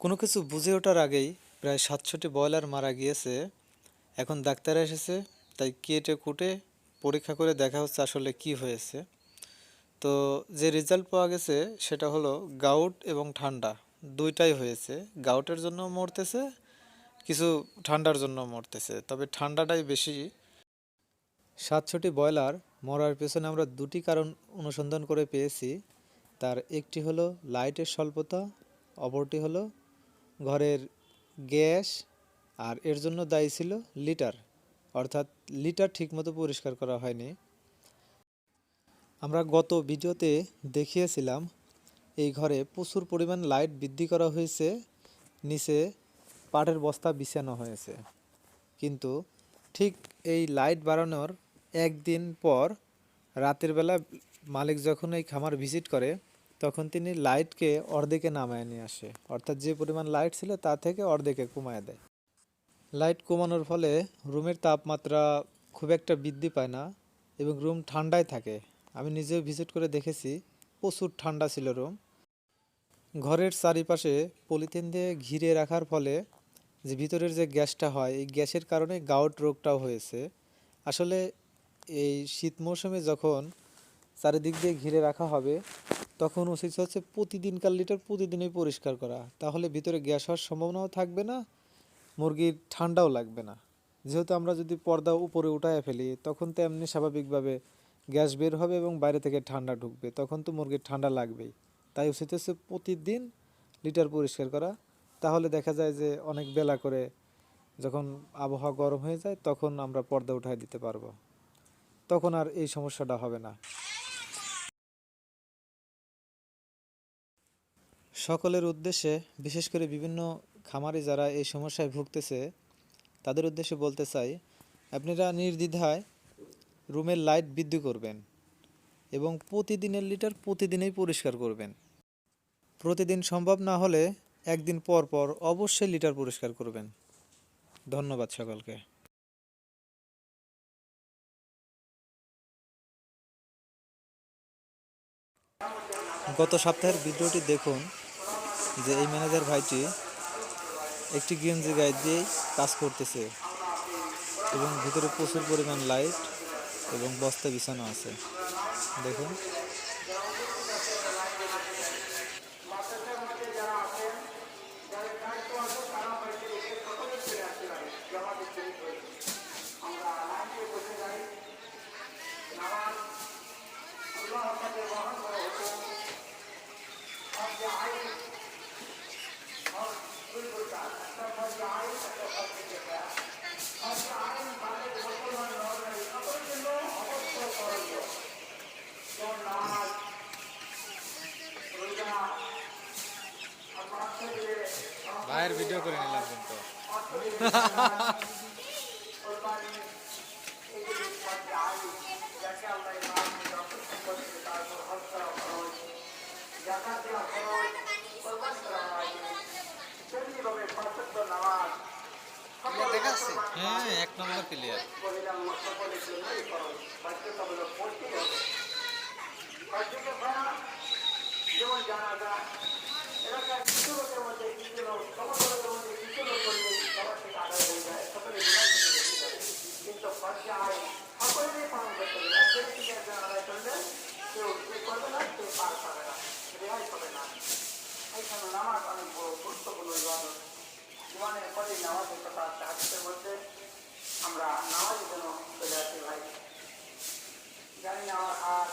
কোনো কিছু বুঝে ওঠার আগেই প্রায় সাতশোটি ব্রয়লার মারা গিয়েছে। এখন ডাক্তার এসেছে, তাই কেটে কুটে পরীক্ষা করে দেখা হচ্ছে আসলে কি হয়েছে। তো যে রেজাল্ট পাওয়া গেছে সেটা হলো গাউট এবং ঠান্ডা। দুইটাই হয়েছে। গাউটের জন্য মরতেছে, কিছু ঠান্ডার জন্য মরতেছে। তবে ঠান্ডাটাই বেশি। সাতশোটি ব্রয়লার মরার পেছনে আমরা দুটি কারণ অনুসন্ধান করে পেয়েছি। তার একটি হলো লাইটের স্বল্পতা, অপরটি হলো ঘরের গ্যাস আর এর জন্য দায়ী ছিল লিটার। অর্থাৎ লিটার ঠিকমতো পরিষ্কার করা হয়নি। আমরা গত ভিডিওতে দেখিয়েছিলাম, এই ঘরে প্রচুর পরিমাণ লাইট বৃদ্ধি করা হয়েছে, নিচে পাটের বস্তা বিছানো হয়েছে। কিন্তু ঠিক এই লাইট বাড়ানোর একদিন পর রাতের বেলা মালিক যখন এই খামার ভিজিট করে তখন তিনি লাইটকে অর্ধেকে নামায় নিয়ে আসে। অর্থাৎ যে পরিমাণ লাইট ছিল তা থেকে অর্ধেকে কমায় দেয়। লাইট কমানোর ফলে রুমের তাপমাত্রা খুব একটা বৃদ্ধি পায় না এবং রুম ঠান্ডায় থাকে। আমি নিজেও ভিজিট করে দেখেছি, প্রচুর ঠান্ডা ছিল রুম। ঘরের চারিপাশে পলিথিন দিয়ে ঘিরে রাখার ফলে যে ভিতরের যে গ্যাসটা হয়, এই গ্যাসের কারণে গাউট রোগটাও হয়েছে। আসলে এই শীত মৌসুমে যখন চারিদিক দিয়ে ঘিরে রাখা হবে তখন উচিত হচ্ছে প্রতিদিনকার লিটার প্রতিদিনই পরিষ্কার করা। তাহলে ভিতরে গ্যাস হওয়ার সম্ভাবনাও থাকবে না, মুরগির ঠান্ডাও লাগবে না। যেহেতু আমরা যদি পর্দা উপরে উঠায় ফেলি, তখন তো এমনি স্বাভাবিকভাবে গ্যাস বের হবে এবং বাইরে থেকে ঠান্ডা ঢুকবে, তখন তো মুরগির ঠান্ডা লাগবেই। তাই উচিত হচ্ছে প্রতিদিন লিটার পরিষ্কার করা। তাহলে দেখা যায় যে অনেক বেলা করে যখন আবহাওয়া গরম হয়ে যায়, তখন আমরা পর্দা উঠায় দিতে পারব। তখন আর এই সমস্যাটা হবে না। সকলের উদ্দেশ্যে, বিশেষ করে বিভিন্ন খামারে যারা এই সমস্যায় ভুগতেছে, তাদের উদ্দেশ্যে বলতে চাই, আপনারা নির্দ্বিধায় রুমের লাইট বৃদ্ধি করবেন এবং প্রতিদিনের লিটার প্রতিদিনেই পরিষ্কার করবেন। প্রতিদিন সম্ভব না হলে একদিন পর পর অবশ্যই লিটার পরিষ্কার করবেন। ধন্যবাদ সকলকে। গত সপ্তাহের ভিডিওটি দেখুন যে এই ম্যানেজার ভাইটি একটি গেঞ্জি গায়ে দিয়ে কাজ করতেছে এবং ভিতরে প্রচুর পরিমাণ লাইট এবং বস্তা বিছানো আছে। দেখুন। ভাইয়ের ভিডিও করে নিলাম কিন্তু। হ্যাঁ এক নম্বর প্লেয়ার নামাজ নামাজের মধ্যে আমরা নামাজ যেন চলে আসি ভাই। জানি আমার হাত